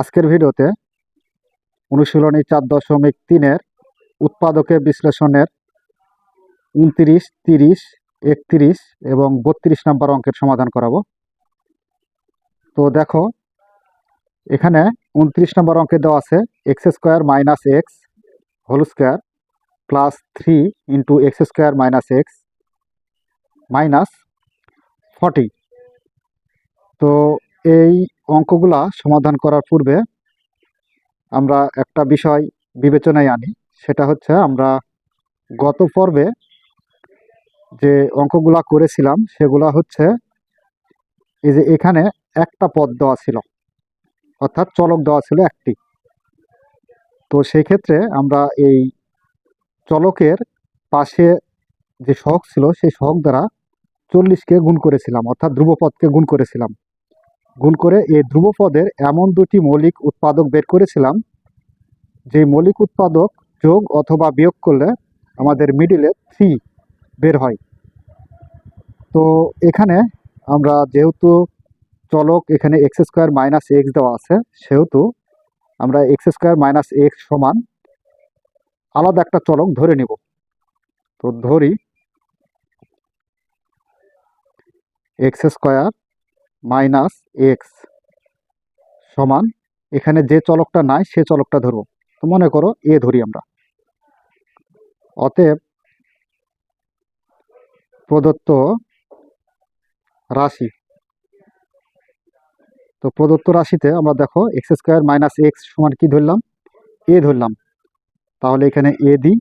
আজকের ভিডিওতে অনুশীলনী চার দশমিক তিনের উৎপাদকে বিশ্লেষণের উনত্রিশ, তিরিশ, একত্রিশ এবং বত্রিশ নাম্বার অঙ্কের সমাধান করাবো। তো দেখো, এখানে উনত্রিশ নম্বর অঙ্কে দেওয়া আছে X square minus X whole square plus three into X square minus X minus forty. তো এই অঙ্কগুলা সমাধান করার পূর্বে আমরা একটা বিষয় বিবেচনায় আনি। সেটা হচ্ছে আমরা গত পর্বে যে অঙ্কগুলা করেছিলাম, সেগুলা হচ্ছে এই যে এখানে একটা পদ দেওয়া ছিল, অর্থাৎ চলক দেওয়া ছিল একটি। তো সেই ক্ষেত্রে আমরা এই চলকের পাশে যে সহগ ছিল, সেই সহগ দ্বারা চল্লিশকে গুণ করেছিলাম, অর্থাৎ ধ্রুবপদকে গুণ করেছিলাম। গুণ করে এই ধ্রুবপদের এমন দুটি মৌলিক উৎপাদক বের করেছিলাম, যে মৌলিক উৎপাদক যোগ অথবা বিয়োগ করলে আমাদের মিডিলে থ্রি বের হয়। তো এখানে আমরা যেহেতু চলক এখানে এক্স স্কোয়ার মাইনাস এক্স দেওয়া আছে, সেহেতু আমরা এক্স স্কোয়ার মাইনাস এক্স সমান আলাদা একটা চলক ধরে নিব। তো ধরি এক্স স্কোয়ার মাইনাস এক্স সমান, এখানে যে চলকটা নাই, সে চলকটা ধরবো। তো মনে করো এ ধরি আমরা। অতএব প্রদত্ত রাশি, তো প্রদত্ত রাশিতে আমরা দেখো এক্স স্কোয়ার মাইনাস এক্স সমান কি ধরলাম? এ ধরলাম। তাহলে এখানে এ দিই,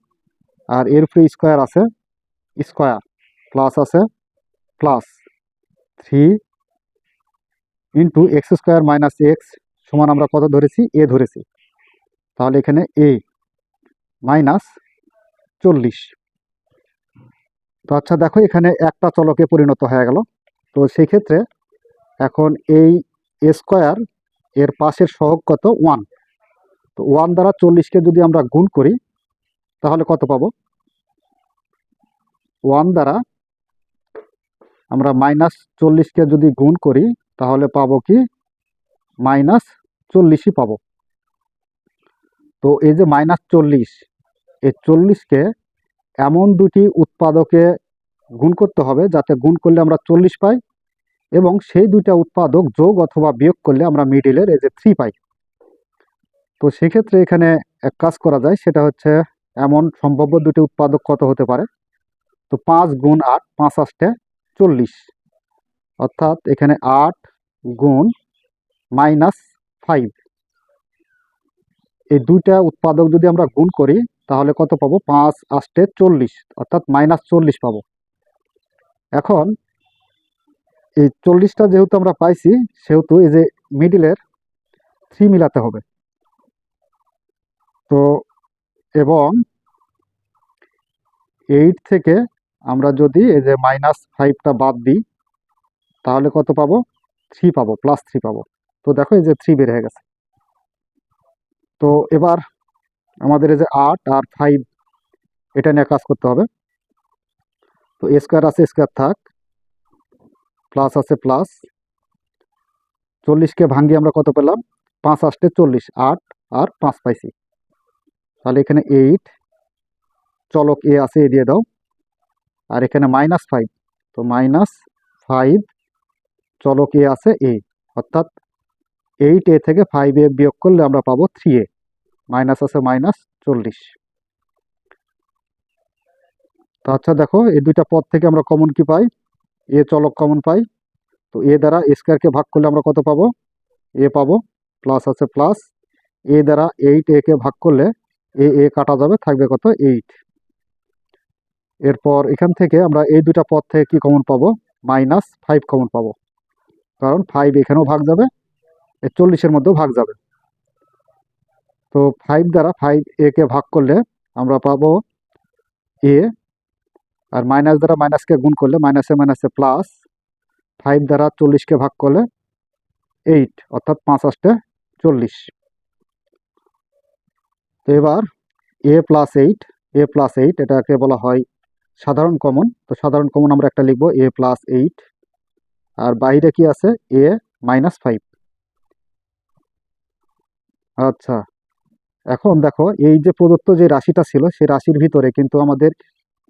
আর এর উপরে স্কোয়ার আছে, স্কোয়ার প্লাস আছে, plus three into x square minus x সমান আমরা কত ধরেছি? এ ধরেছি। তাহলে এখানে এ মাইনাস চল্লিশ। তো আচ্ছা দেখো এখানে একটা চলকে পরিণত হয়ে গেল। তো সেই ক্ষেত্রে এখন এই স্কোয়ার এর পাশের সহগ কত? ওয়ান তো ওয়ান দ্বারা চল্লিশকে যদি আমরা গুণ করি, তাহলে কত পাবো? ওয়ান দ্বারা আমরা মাইনাস চল্লিশকে যদি গুণ করি তাহলে পাবো কি? মাইনাস চল্লিশই পাবো। তো এই যে মাইনাস চল্লিশ, এই চল্লিশকে এমন দুটি উৎপাদকে গুণ করতে হবে যাতে গুণ করলে আমরা চল্লিশ পাই এবং সেই দুইটা উৎপাদক যোগ অথবা বিয়োগ করলে আমরা মিডিলের এই যে থ্রি পাই। তো সেক্ষেত্রে এখানে এক কাজ করা যায়, সেটা হচ্ছে এমন সম্ভাব্য দুটি উৎপাদক কত হতে পারে? তো পাঁচ গুণ আট, পাঁচ আষ্টে চল্লিশ। অর্থাৎ এখানে আট গুণ মাইনাস ফাইভ। এই দুইটা উৎপাদক যদি আমরা গুণ করি, তাহলে কত পাবো? পাঁচ আষ্টে চল্লিশ, অর্থাৎ মাইনাস চল্লিশ পাবো। এখন এই চল্লিশটা যেহেতু আমরা পাইছি, সেহেতু এই যে মিডিলের থ্রি মিলাতে হবে। তো এবং এইট থেকে আমরা যদি এই যে মাইনাস ফাইভটা বাদ দিই তাহলে কত পাবো? থ্রি পাবো প্লাস থ্রি পাবো। তো দেখো এই যে থ্রি বের হয়ে গেছে। তো এবার আমাদের এই যে আট আর ফাইভ এটা নিয়ে কাজ করতে হবে। তো স্কোয়ার আছে স্কোয়ার থাক। প্লাস আছে প্লাস চল্লিশকে ভাঙ্গি আমরা কত পেলাম? পাঁচ আষ্টে চল্লিশ, আট আর পাঁচ পাইছি। তাহলে এখানে এইট চলক এ আছে এ দিয়ে দাও। আর এখানে মাইনাস ফাইভ তো মাইনাস ফাইভ চলক আছে এ অর্থাৎ এইট এ থেকে ফাইভ এ বিয়োগ করলে আমরা পাবো থ্রি এ মাইনাস আছে মাইনাস চল্লিশ। তো আচ্ছা দেখো, এই দুইটা পদ থেকে আমরা কমন কি পাই? এ চলক কমন পাই। তো এ দ্বারা স্কোয়ারকে ভাগ করলে আমরা কত পাবো? এ পাবো প্লাস আছে প্লাস এ দ্বারা এইট এ কে ভাগ করলে এ এ কাটা যাবে, থাকবে কত এইট এরপর এখান থেকে আমরা এই দুইটা পদ থেকে কি কমন পাবো? মাইনাস ফাইভ কমন পাবো। কারণ ফাইভ এখানেও ভাগ যাবে চল্লিশের মধ্যেও ভাগ যাবে। তো ফাইভ দ্বারা ফাইভ এ কে ভাগ করলে আমরা পাবো এ আর মাইনাস দ্বারা মাইনাসকে গুণ করলে মাইনাসে মাইনাসে প্লাস ফাইভ দ্বারা চল্লিশকে ভাগ করলে এইট অর্থাৎ পাঁচ আষ্টে চল্লিশ। তো এবার a plus eight a plus eight এটাকে বলা হয় সাধারণ কমন তো সাধারণ কমন আমরা একটা লিখব এ প্লাস এইট আর বাইরে কি আছে? এ মাইনাস ফাইভ আচ্ছা এখন দেখো, এই যে প্রদত্ত যে রাশিটা ছিল সেই রাশির ভিতরে কিন্তু আমাদের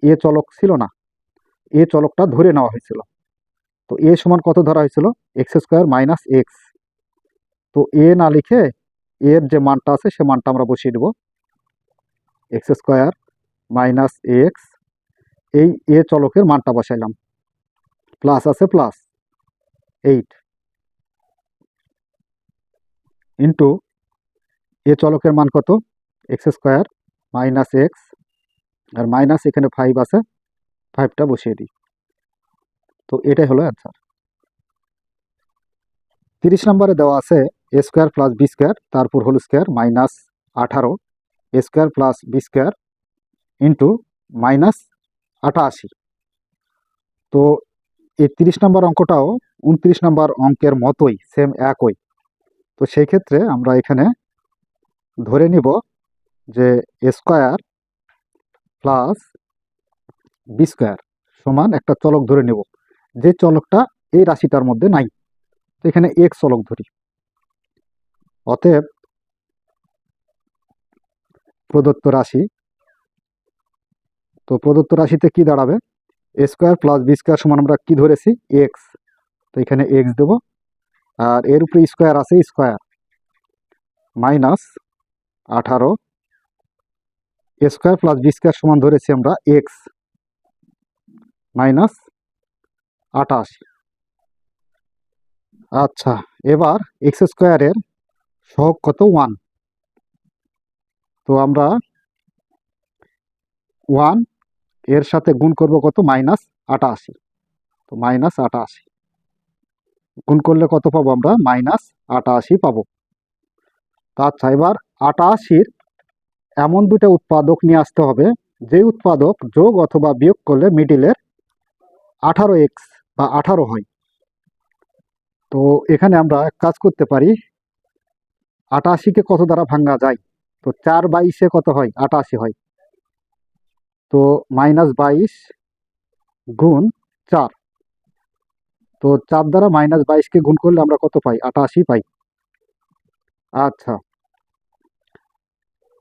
এ চলক ছিল না। এ চলকটা ধরে নেওয়া হয়েছিল। তো এ সমান কত ধরা হয়েছিল? এক্স স্কোয়ার মাইনাস এক্স তো এ না লিখে এর যে মানটা আছে, সে মানটা আমরা বসিয়ে দেব। এক্স স্কোয়ার মাইনাস এক্স এই এ চলকের মানটা বসাইলাম। প্লাস আছে প্লাস এইট ইন্টু এ চলকের মান কত? এক্স স্কোয়ার মাইনাস এক্স আর মাইনাস এখানে ফাইভ আছে ফাইভটা বসিয়ে দিই। তো এটাই হলো অ্যান্সার তিরিশ নম্বরে দেওয়া আছে a square plus b square তারপর হোল স্কোয়ার মাইনাস আঠারো a square plus b square into minus আটাশি। তো এই তিরিশ নম্বর অঙ্কটাও উনত্রিশ নম্বর অঙ্কের মতোই সেম একই। তো সেই ক্ষেত্রে আমরা এখানে ধরে নিব যে স্কোয়ার প্লাস বি স্কোয়ার সমান একটা চলক ধরে নেব। যে চলকটা এই রাশিটার মধ্যে নাই, তো এখানে এক চলক ধরি। অতএব প্রদত্ত রাশি, তো প্রদত্ত রাশিতে কি দাঁড়াবে? স্কোয়ার প্লাস বি স্কোয়ার সমান আমরা কি ধরেছি? এক্স তো এখানে এক্স দেব। আর এর উপরে স্কোয়ার আছে, স্কোয়ার। মাইনাস আঠারো। স্কোয়ার প্লাস বি স্কোয়ার সমান ধরেছি আমরা এক্স মাইনাস আটাশি আচ্ছা এবার এক্স স্কোয়ারের সহগ কত? ওয়ান তো আমরা ওয়ান এর সাথে গুণ করব কত? মাইনাস আটাশি। তো মাইনাস আটাশি। গুণ করলে কত পাবো আমরা? মাইনাস আটাশি পাবো। তা আচ্ছা এবার আটাশির এমন দুটা উৎপাদক নিয়ে আসতে হবে যে উৎপাদক যোগ অথবা বিয়োগ করলে মিডিলের আঠারো এক্স বা আঠারো হয়। তো এখানে আমরা এক কাজ করতে পারি, আটাশিকে কত দ্বারা ভাঙ্গা যায়? তো চার বাইশে কত হয়? আটাশি হয়। তো মাইনাস বাইশ গুণ চার। তো চার দ্বারা মাইনাস বাইশকে গুণ করলে আমরা কত পাই? আটাশি পাই। আচ্ছা।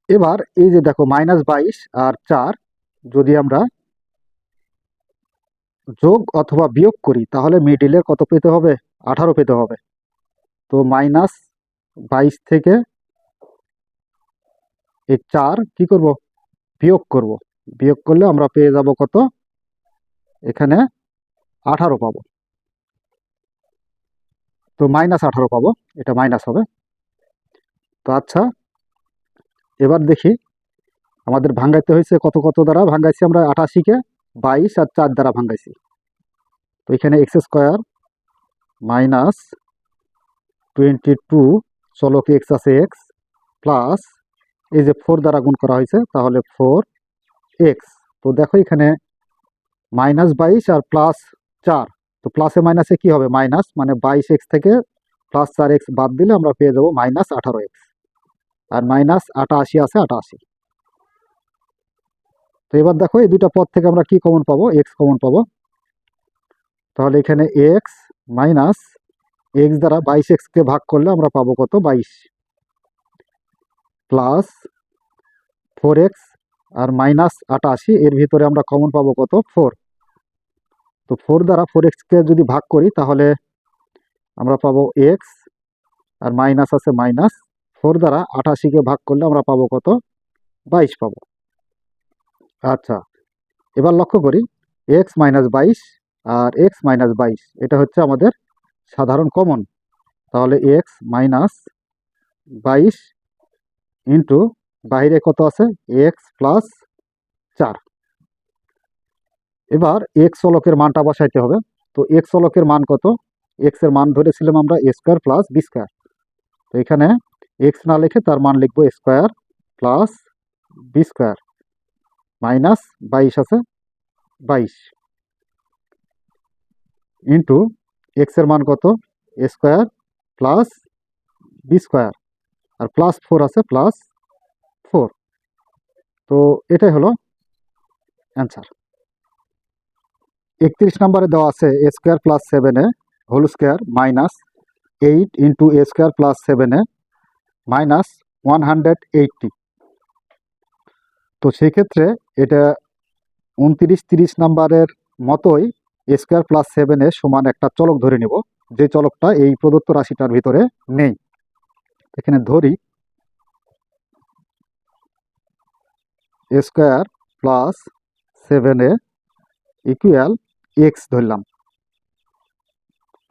এবার এই যে দেখো মাইনাস বাইশ আর চার যদি আমরা যোগ অথবা বিয়োগ করি, তাহলে মিডিলে কত পেতে হবে? আঠারো পেতে হবে। তো মাইনাস বাইশ থেকে এই চার কি করব? বিয়োগ করব। বিয়োগ করলে আমরা পেয়ে যাব কত? এখানে আঠারো পাবো। তো মাইনাস আঠারো পাবো, এটা মাইনাস হবে। তো আচ্ছা এবার দেখি, আমাদের ভাঙ্গাইতে হয়েছে কত কত দ্বারা? ভাঙ্গাইছি আমরা আটাশিকে বাইশ আর চার দ্বারা ভাঙ্গাইছি। তো এখানে x square minus twenty two চলকে x আছে এক্স প্লাস এই যে ফোর দ্বারা গুণ করা হয়েছে, তাহলে ফোর এক্স তো দেখো এখানে মাইনাস বাইশ আর প্লাস চার। তো প্লাসে মাইনাসে কি হবে? মাইনাস মানে বাইশ এক্স থেকে প্লাস চার এক্স বাদ দিলে আমরা পেয়ে যাব মাইনাস আঠারো এক্স আর মাইনাস আটাশি আছে আটাশি। তো এবার দেখো এই দুইটা পদ থেকে আমরা কি কমন পাবো? এক্স কমন পাবো। তাহলে এখানে এক্স মাইনাস এক্স দ্বারা বাইশ এক্সকে ভাগ করলে আমরা পাবো কত? বাইশ। প্লাস ফোর এক্স আর মাইনাস আটাশি, এর ভিতরে আমরা কমন পাবো কত? ফোর তো ফোর দ্বারা ফোর এক্সকে যদি ভাগ করি, তাহলে আমরা পাবো এক্স আর মাইনাস আছে মাইনাস ফোর দ্বারা আটাশিকে ভাগ করলে আমরা পাবো কত? বাইশ পাবো। আচ্ছা এবার লক্ষ্য করি এক্স মাইনাস বাইশ আর এক্স মাইনাস বাইশ, এটা হচ্ছে আমাদের সাধারণ কমন তাহলে এক্স মাইনাস বাইশ ইন্টু বাইরে কত আছে? এক্স প্লাস চার। এবার এক্স চলকের মানটা বসাইতে হবে। তো এক্স চলকের মান কত? এক্সের মান ধরেছিলাম আমরা a square plus b square তো এখানে এক্স না লিখে তার মান লিখব square plus b square minus বাইশ আছে, বাইশ। ইন্টু এক্সের মান কত? স্কোয়ার প্লাস বি স্কোয়ার আর প্লাস ফোর আছে প্লাস তো এটাই হলো অ্যান্সার একত্রিশ নম্বরে দেওয়া আছে এ স্কোয়ার প্লাস সেভেনে whole square minus eight into a square plus সেভেনে মাইনাস ওয়ান হান্ড্রেড এইটটি তো সেক্ষেত্রে এটা উনত্রিশ তিরিশ নাম্বারের মতোই স্কোয়ার প্লাস সেভেনের সমান একটা চলক ধরে নেব। যে চলকটা এই প্রদত্ত রাশিটার ভিতরে নেই। এখানে ধরি স্কোয়ার প্লাস সেভেনে ইকুয়াল এক্স ধরলাম।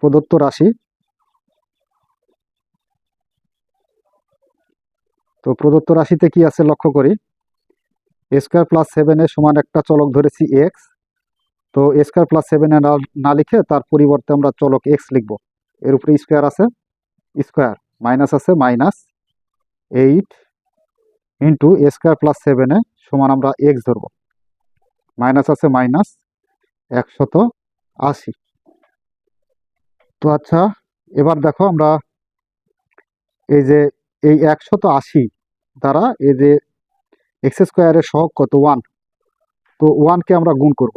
প্রদত্ত রাশি। তো প্রদত্ত রাশিতে কি আছে লক্ষ্য করি? স্কোয়ার প্লাস সেভেনের সমান একটা চলক ধরেছি এক্স তো স্কোয়ার প্লাস সেভেনে না না লিখে তার পরিবর্তে আমরা চলক এক্স লিখব। এর উপরে স্কোয়ার আছে, স্কোয়ার। মাইনাস আছে, minus eight into square plus সেভেনে সমান আমরা এক্স ধরব। মাইনাস আছে মাইনাস একশত আশি। তো আচ্ছা এবার দেখো আমরা এই যে এই একশত আশি দ্বারা এই যে এক্স স্কোয়ারের সহগ কত? ওয়ান তো ওয়ানকে আমরা গুণ করব।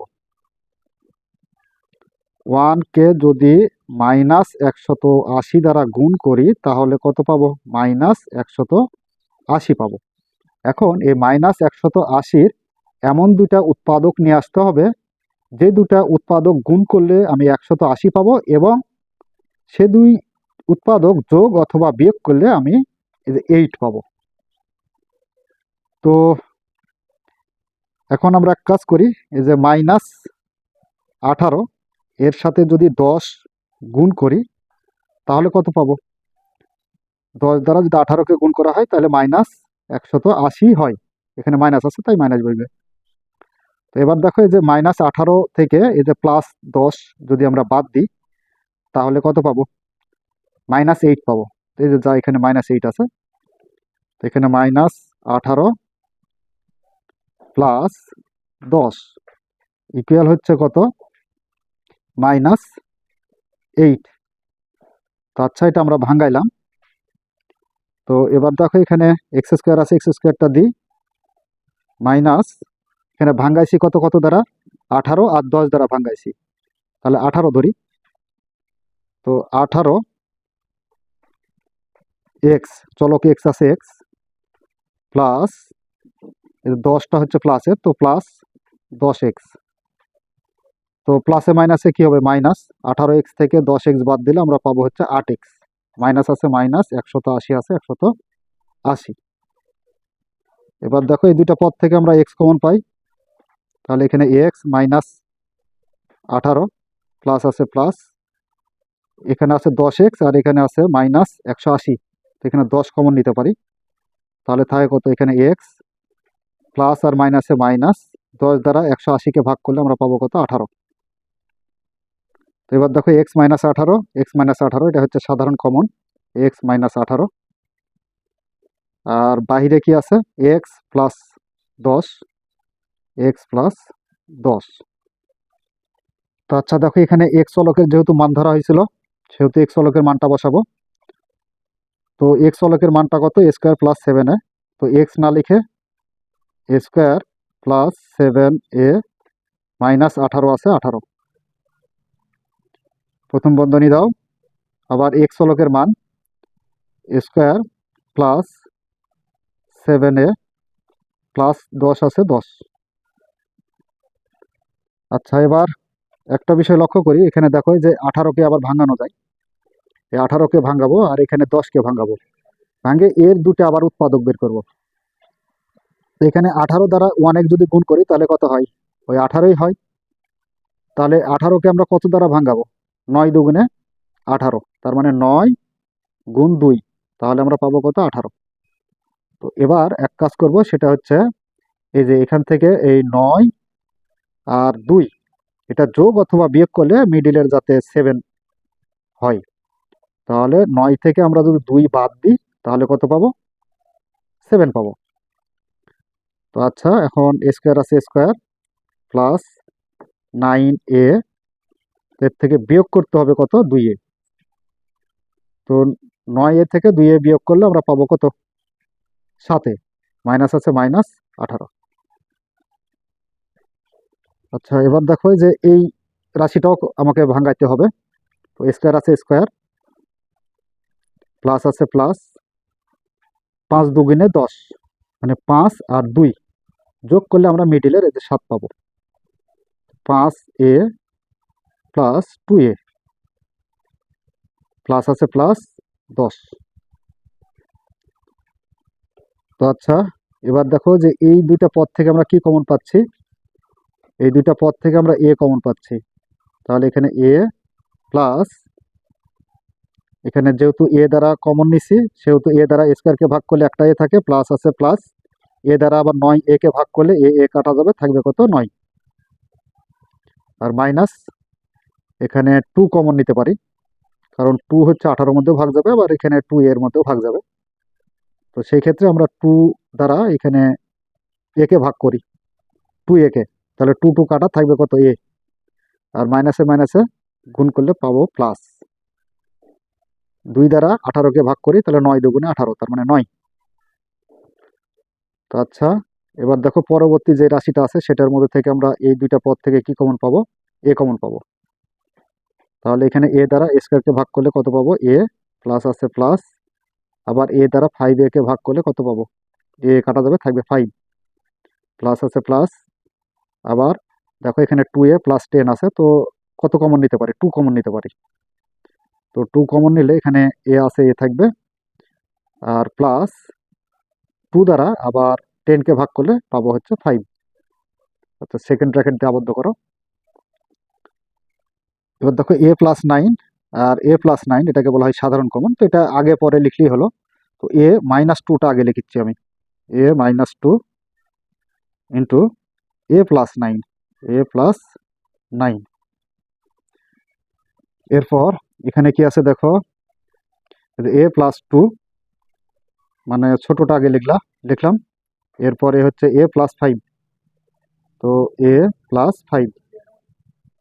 ওয়ানকে যদি মাইনাস একশত আশি দ্বারা গুণ করি, তাহলে কত পাবো? মাইনাস একশত আশি পাবো। এখন এই মাইনাস একশত আশির এমন দুটা উৎপাদক নিয়ে আসতে হবে, যে দুটা উৎপাদক গুণ করলে আমি একশত আশি পাবো এবং সে দুই উৎপাদক যোগ অথবা বিয়োগ করলে আমি এইট পাবো। তো এখন আমরা এক কাজ করি, এই যে মাইনাস আঠারো, এর সাথে যদি দশ গুণ করি, তাহলে কত পাবো? দশ দ্বারা যদি আঠারোকে গুণ করা হয়, তাহলে মাইনাস একশত আশি হয়। এখানে মাইনাস আছে, তাই মাইনাস বলবে। তো এবার দেখো এই যে মাইনাস আঠারো থেকে এই যে প্লাস দশ যদি আমরা বাদ দিই, তাহলে কত পাবো? মাইনাস এইট পাবো। তো এই যে যা এখানে মাইনাস এইট আছে, তো এখানে মাইনাস আঠারো প্লাস দশ ইকুয়াল হচ্ছে কত? মাইনাস এইট তো আচ্ছা এটা আমরা ভাঙ্গাইলাম। তো এবার দেখো এখানে এক্স স্কোয়ার আছে এক্স স্কোয়ারটা দিই মাইনাস এখানে ভাঙ্গাইছি কত কত দ্বারা? আঠারো আর দশ দ্বারা ভাঙ্গাইছি। তাহলে আঠারো ধরি। তো আঠারো এক্স চলক এক্স আছে এক্স প্লাস দশটা হচ্ছে প্লাসের তো প্লাস দশ এক্স তো প্লাসে মাইনাসে কি হবে? মাইনাস আঠারো এক্স থেকে দশ এক্স বাদ দিলে আমরা পাবো হচ্ছে আট এক্স মাইনাস আছে মাইনাস, একশত আশি আছে, একশত আশি। এবার দেখো এই দুইটা পদ থেকে আমরা এক্স কমন পাই। তাহলে এখানে এক্স মাইনাস আঠারো প্লাস আছে প্লাস এখানে আছে দশ এক্স আর এখানে আছে মাইনাস একশো আশি। এখানে দশ কমন নিতে পারি। তাহলে থাকে কত? এখানে এক্স প্লাস আর মাইনাসে মাইনাস দশ দ্বারা একশো আশিকে ভাগ করলে আমরা পাবো কত? আঠারো। তো এবার দেখো এক্স মাইনাস আঠারো এক্স মাইনাস আঠারো, এটা হচ্ছে সাধারণ কমন এক্স মাইনাস আঠারো। আর বাহিরে কি আছে? এক্স প্লাস দশ এক্স প্লাস দশ। তো আচ্ছা দেখো এখানে এক্স চলকের যেহেতু মান ধরা হয়েছিল, সেহেতু এক্স চলকের মানটা বসাবো। তো এক্স চলকের মানটা কত? স্কোয়ার প্লাস সেভেনে তো এক্স না লিখে square plus seven a minus আঠারো আছে, আঠারো। প্রথম বন্ধনী দাও। আবার এক্স চলকের মান square plus seven a plus দশ আছে দশ। আচ্ছা এবার একটা বিষয় লক্ষ্য করি। এখানে দেখো যে আঠারোকে আবার ভাঙানো যায়। এই আঠারোকে ভাঙাবো আর এখানে দশকে ভাঙাবো। ভাঙে এর দুটো আবার উৎপাদক বের করব। এখানে আঠারো দ্বারা ওয়ান যদি গুণ করি তাহলে কত হয়? ওই আঠারোই হয়। তাহলে আঠারোকে আমরা কত দ্বারা ভাঙাবো? নয় দুগুণে আঠারো, তার মানে নয় গুণ দুই, তাহলে আমরা পাবো কত? আঠারো। তো এবার এক কাজ করব, সেটা হচ্ছে এই যে এখান থেকে এই নয় আর দুই, এটা যোগ অথবা বিয়োগ করলে মিডিলের যাতে সেভেন হয়। তাহলে নয় থেকে আমরা যদি দুই বাদ দিই, তাহলে কত পাবো? সেভেন পাবো। তো আচ্ছা এখন স্কোয়ার আছে স্কোয়ার প্লাস নাইন এ এর থেকে বিয়োগ করতে হবে কত? দুই এ। তো নয় এ থেকে দুই এ বিয়োগ করলে আমরা পাবো কত? সাতে মাইনাস আছে মাইনাস আঠারো। আচ্ছা এবার দেখো যে এই রাশিটাও আমাকে ভাঙাইতে হবে। তো স্কোয়ার আছে স্কোয়ার, প্লাস আছে প্লাস, পাঁচ দুগুণে দশ। মানে পাঁচ আর দুই যোগ করলে আমরা মিডিলের যে সাত পাবো। পাঁচ a plus two a plus আছে প্লাস দশ। তো আচ্ছা এবার দেখো যে এই দুইটা পদ থেকে আমরা কি কমন পাচ্ছি? এই দুইটা পদ থেকে আমরা এ কমন পাচ্ছি। তাহলে এখানে এ প্লাস এখানে যেহেতু এ দ্বারা কমন নিছি, সেহেতু এ দ্বারা স্কোয়ারকে ভাগ করলে একটা এ থাকে প্লাস আছে প্লাস এ দ্বারা আবার নয় এ কে ভাগ করলে এ এ কাটা যাবে, থাকবে কত? নয়। আর মাইনাস এখানে টু কমন নিতে পারি। কারণ টু হচ্ছে আঠারোর মধ্যেও ভাগ যাবে, আবার এখানে টু এর মধ্যেও ভাগ যাবে। তো সেই ক্ষেত্রে আমরা টু দ্বারা এখানে একে ভাগ করি। টু একে তাহলে টু টু কাটা থাকবে কত? এ আর মাইনাসে মাইনাসে গুণ করলে পাবো প্লাস দুই দ্বারা আঠারোকে ভাগ করি, তাহলে নয় দুগুণে আঠারো, তার মানে নয়। তো আচ্ছা এবার দেখো পরবর্তী যে রাশিটা আছে, সেটার মধ্যে থেকে আমরা এই দুইটা পদ থেকে কি কমন পাবো? এ কমন পাবো। তাহলে এখানে এ দ্বারা স্কোয়ারকে ভাগ করলে কত পাবো? এ প্লাস আছে প্লাস আবার এ দ্বারা ফাইভ এ কে ভাগ করলে কত পাবো? এ কাটা যাবে, থাকবে ফাইভ প্লাস আছে প্লাস আবার দেখো এখানে টু এ প্লাস টেন আছে, তো কত কমন নিতে পারি? টু কমন নিতে পারি। তো টু কমন নিলে এখানে এ আছে এ থাকবে। আর প্লাস টু দ্বারা আবার টেনকে ভাগ করলে পাবো হচ্ছে ফাইভ আচ্ছা সেকেন্ড ব্র্যাকেট দিয়ে আবদ্ধ করো। এবার দেখো এ প্লাস নাইন আর এ প্লাস নাইন এটাকে বলা হয় সাধারণ কমন তো এটা আগে পরে লিখলেই হলো। তো এ মাইনাস টুটা আগে লিখিচ্ছি আমি। A minus two into a plus nine a plus nine এরপর এখানে কি আছে দেখো? এ প্লাস টু মানে ছোটটা আগে লিখলা, লিখলাম। এরপরে হচ্ছে এ প্লাস ফাইভ তো এ প্লাস ফাইভ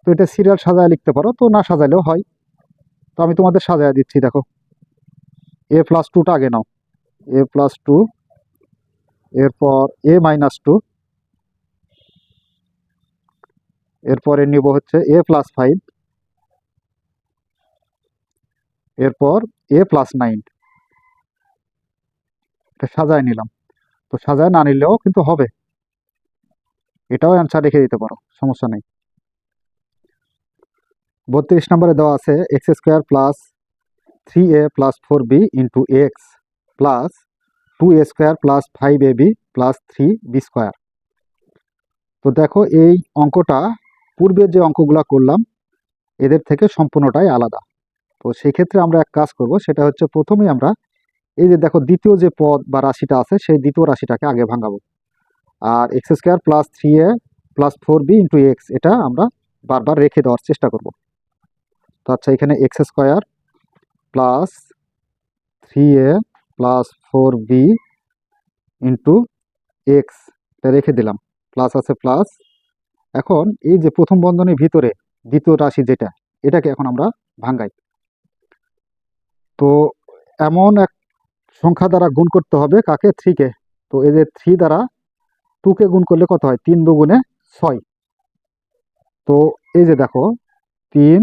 তো এটা সিরিয়াল সাজায় লিখতে পারো, তো না সাজালেও হয়। তো আমি তোমাদের সাজায় দিচ্ছি, দেখো। এ প্লাস টুটা আগে নাও। এ প্লাস টু এরপর এ মাইনাস টু এরপরে নিব হচ্ছে এ প্লাস ফাইভ এরপর এ প্লাস নাইন এটা সাজায় নিলাম। তো সাজায় না নিলেও কিন্তু হবে। এটাও অ্যান্সার রেখে দিতে পারো, সমস্যা নেই। বত্রিশ নম্বরে দেওয়া আছে x square plus three a plus four b into x plus two a square plus five a b plus three b square. তো দেখো এই অঙ্কটা পূর্বের যে অঙ্কগুলো করলাম, এদের থেকে সম্পূর্ণটাই আলাদা। তো সেই ক্ষেত্রে আমরা এক কাজ করব, সেটা হচ্ছে প্রথমেই আমরা এই যে দেখো দ্বিতীয় যে পদ বা রাশিটা আছে, সেই দ্বিতীয় রাশিটাকে আগে ভাঙাবো। আর x square plus three a plus four b into x, এটা আমরা বারবার রেখে দেওয়ার চেষ্টা করব। তো আচ্ছা এখানে x square plus three a plus four b into x. এটা রেখে দিলাম। প্লাস আছে প্লাস। এখন এই যে প্রথম বন্ধনীর ভিতরে দ্বিতীয় রাশি যেটা, এটাকে এখন আমরা ভাঙ্গাই। তো এমন এক সংখ্যা দ্বারা গুণ করতে হবে কাকে? থ্রিকে। তো এই যে থ্রি দ্বারা টুকে গুণ করলে কত হয়? তিন দুগুণে ছয়। তো এই যে দেখো, তিন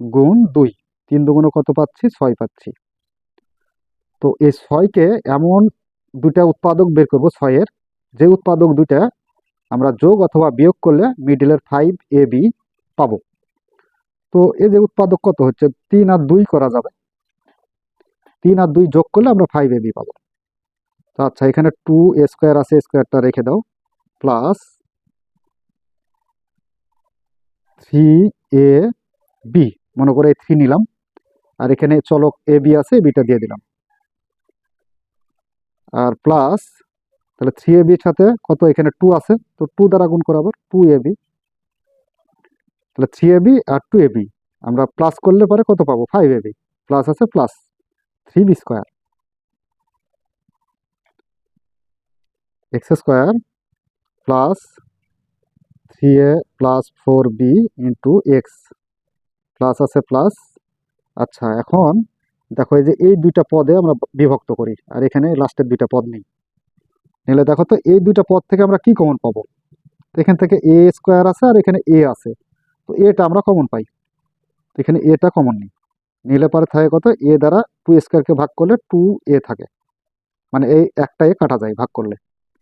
গুণ দুই। তিন দুগুণে কত পাচ্ছি? ছয় পাচ্ছি। তো এই ছয়কে এমন দুইটা উৎপাদক বের করব ছয়ের। যে উৎপাদক দুইটা আমরা যোগ অথবা বিয়োগ করলে মিডিলের ফাইভ এ বি পাবো। তো এই যে উৎপাদক কত হচ্ছে? তিন আর দুই করা যাবে। তিন আর দুই যোগ করলে আমরা ফাইভ এ বি পাবো। তো আচ্ছা এখানে টু এ স্কোয়ার আছে স্কোয়ারটা রেখে দাও। প্লাস থ্রি এ বি মনে করে থ্রি নিলাম। আর এখানে চলক এ, বি আছে বিটা দিয়ে দিলাম। আর প্লাস তাহলে থ্রি এ, বির সাথে কত? এখানে টু আছে। তো টু দ্বারা গুণ করাবো টু এ, বি। তাহলে থ্রি এ, বি আর টু এ, বি। আমরা প্লাস করলে পরে কত পাবো? Five a, b. প্লাস আছে plus three b square x square plus three a plus four b into x plus আছে প্লাস আচ্ছা এখন দেখো এই যে এই দুইটা পদে আমরা বিভক্ত করি, আর এখানে লাস্টের দুইটা পদ নেই। নিলে দেখো তো এই দুইটা পদ থেকে আমরা কি কমন পাবো? এখান থেকে এ স্কোয়ার আছে আর এখানে এ আছে। তো এটা আমরা কমন পাই। তো এখানে এটা কমন নেই। নিলে পরে থাকে কত? এ দ্বারা টু স্কোয়ারকে ভাগ করলে টু এ থাকে। মানে এই একটা এ কাটা যায় ভাগ করলে।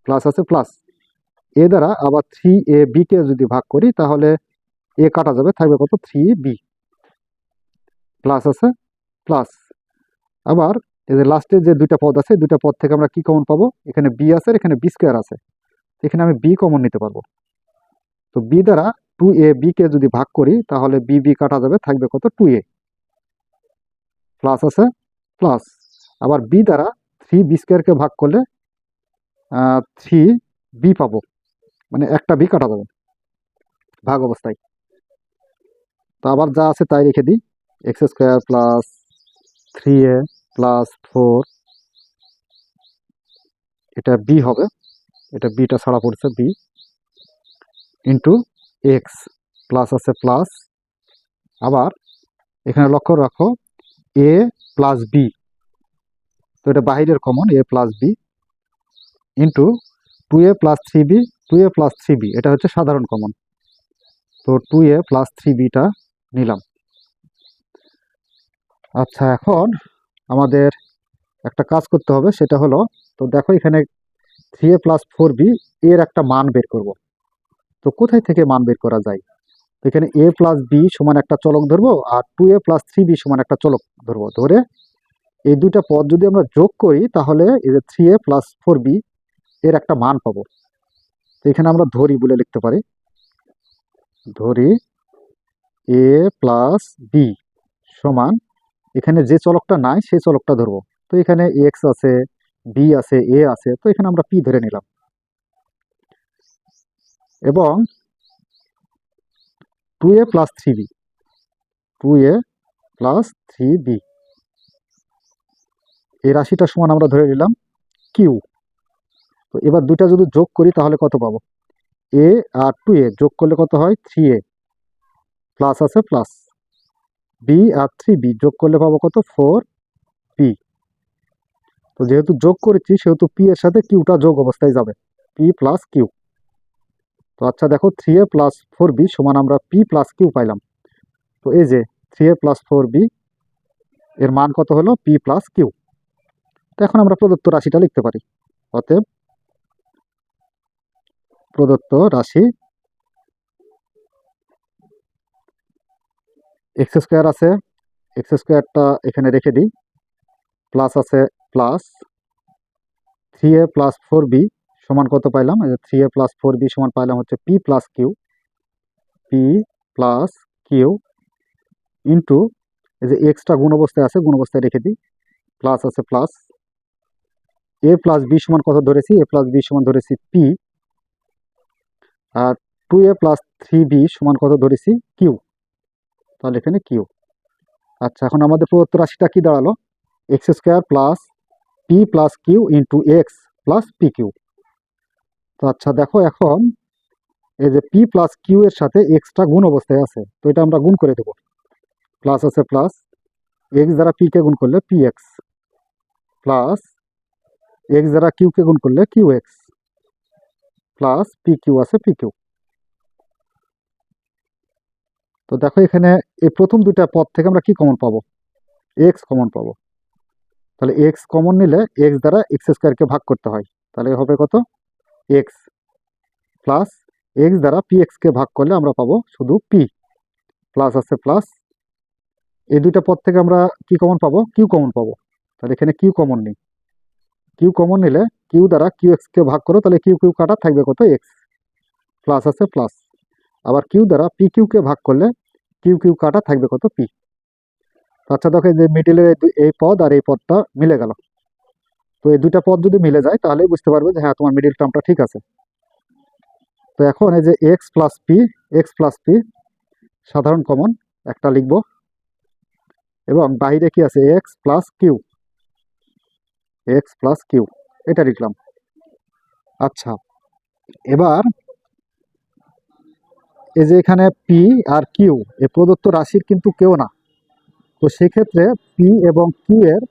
প্লাস আছে প্লাস এ দ্বারা আবার থ্রি এ বিকে যদি ভাগ করি তাহলে এ কাটা যাবে, থাকবে কত? থ্রি বি প্লাস আছে প্লাস আবার এই যে লাস্টে যে দুইটা পদ আছে, দুইটা পদ থেকে আমরা কি কমন পাবো? এখানে বি আছে আর এখানে বি স্কোয়ার আছে। এখানে আমি বি কমন নিতে পারব। তো বি দ্বারা টু এ বি কে যদি ভাগ করি, তাহলে বি বি কাটা যাবে, থাকবে কত? টু এ প্লাস আছে প্লাস আবার বি দ্বারা থ্রি বি স্কোয়ারকে ভাগ করলে থ্রি বি পাবো। মানে একটা বি কাটা যাবে, ভাগ অবস্থায়। তো আবার যা আছে তাই রেখে দিই। X square plus three a plus four, এটা বি হবে। এটা বিটা ছাড়া পড়ছে বি। ইন্টু এক্স প্লাস আছে প্লাস। আবার এখানে লক্ষ্য রাখো, এ প্লাস বি। তো এটা বাহিরের common, a plus b. Into two a plus three b, two a plus three b, এটা হচ্ছে সাধারণ কমন। তো টু এ প্লাস থ্রি বিটা নিলাম। আচ্ছা এখন আমাদের একটা কাজ করতে হবে, সেটা হলো, তো দেখো এখানে three a plus four b এর একটা মান বের করব। তো কোথায় থেকে মান বের করা যায়? তো এখানে এ প্লাস বি সমান একটা চলক ধরবো, আর two a plus three b সমান একটা চলক ধরবো। ধরে এই দুইটা পদ যদি আমরা যোগ করি, তাহলে এই যে three a plus four b এর একটা মান পাবো। তো এখানে আমরা ধরি বলে লিখতে পারি। ধরি এ প্লাস বি সমান এখানে যে চলকটা নাই, সেই চলকটা ধরবো। তো এখানে এক্স আছে, বি আছে, এ আছে, তো এখানে আমরা পি ধরে নিলাম। এবং two a plus three b, two a plus three b. এই রাশিটা সমান আমরা ধরে নিলাম কিউ। তো এবার দুইটা যদি যোগ করি, তাহলে কত পাবো? এ আর টু এ যোগ করলে কত হয়? Three a. প্লাস আছে প্লাস। বি আর থ্রি বি যোগ করলে পাবো কত? ফোর পি তো যেহেতু যোগ করেছি, সেহেতু পি এর সাথে কিউটা যোগ অবস্থায় যাবে। পি প্লাস কিউ তো আচ্ছা দেখো three a plus four b সমান আমরা পি প্লাস কিউ পাইলাম। তো এই যে three a plus four b এর মান কত হলো? পি প্লাস কিউ তো এখন আমরা প্রদত্ত রাশিটা লিখতে পারি। অতএব প্রদত্ত রাশি এক্স স্কোয়ার আছে, এক্স স্কোয়ারটা এখানে রেখে দিই। প্লাস আছে plus three a plus four b সমান কত পাইলাম? Three a plus four b সমান পাইলাম হচ্ছে P plus Q. P plus Q into এই যে এক্সটা গুণ অবস্থায় আছে, গুণ অবস্থায় রেখে দিই। প্লাস আছে প্লাস এ প্লাস বি সমান কত ধরেছি? এ প্লাস বি সমান ধরেছি P. R two a plus three b সমান কত ধরেছি? কিউ। তাহলে এখানে কিউ আচ্ছা এখন আমাদের প্রদত্ত রাশিটা কি দাঁড়াল? X square plus P plus Q into x plus P Q তো আচ্ছা দেখো এখন এই যে পি প্লাস কিউ এর সাথে এক্সটা গুণ অবস্থায় আছে, তো এটা আমরা গুণ করে দেব। প্লাস আছে প্লাস এক্স দ্বারা পি কে গুণ করলে পি এক্স প্লাস এক্স দ্বারা কিউ কে গুণ করলে Q x plus P Q আছে পি কিউ তো দেখো এখানে এই প্রথম দুইটা পদ থেকে আমরা কি কমন পাবো? এক্স কমন পাবো। তাহলে এক্স কমন নিলে এক্স দ্বারা এক্স স্কোয়ারকে ভাগ করতে হয়। তাহলে হবে কত? এক্স প্লাস এক্স দ্বারা পি এক্সকে ভাগ করলে আমরা পাবো শুধু পি প্লাস আছে প্লাস এই দুইটা পদ থেকে আমরা কি কমন পাবো? কিউ কমন পাবো। তাহলে এখানে কিউ কমন নেই। কিউ কমন নিলে কিউ দ্বারা কিউ এক্সকে ভাগ করো, তাহলে কিউ কিউ কাটা থাকবে কত? এক্স প্লাস আছে প্লাস আবার কিউ দ্বারা পি কিউকে ভাগ করলে কিউ কিউ কাটা থাকবে কত পি। আচ্ছা দেখো যে মিডিলের এই পদ আর এই পদটা মিলে গেল। তো এই দুইটা পদ যদি মিলে যায় তাহলে বুঝতে পারবে যে হ্যাঁ তোমার মিডিল টার্মটা ঠিক আছে। তো এখন এই যে x plus P x plus P সাধারণ কমন একটা লিখব। এবং বাইরে কি আছে? X plus Q x plus Q এটা লিখলাম। আচ্ছা এবার এই যে এখানে পি আর কিউ এ প্রদত্ত রাশির কিন্তু কেউ না। তো সেক্ষেত্রে পি এবং কিউ এর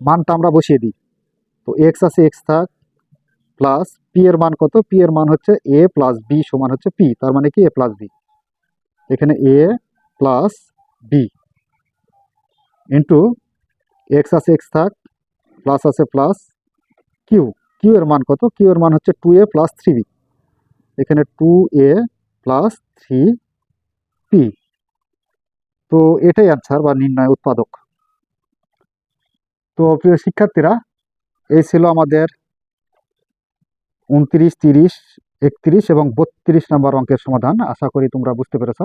মানটা আমরা বসিয়ে দিই। তো এক্স আছে এক্স থাক প্লাস পি এর মান কত? পি এর মান হচ্ছে এ প্লাস বি সমান হচ্ছে পি তার মানে কি এ প্লাস বি এখানে a plus b into x আছে এক্স থাক প্লাস আছে প্লাস কিউ কিউ এর মান কত? কিউ এর মান হচ্ছে two a plus three b এখানে two a plus three P তো এটাই অ্যান্সার বা নির্ণয় উৎপাদক। তো প্রিয় শিক্ষার্থীরা, এই ছিল আমাদের উনত্রিশ, তিরিশ, একত্রিশ এবং বত্রিশ নম্বর অঙ্কের সমাধান। আশা করি তোমরা বুঝতে পেরেছ।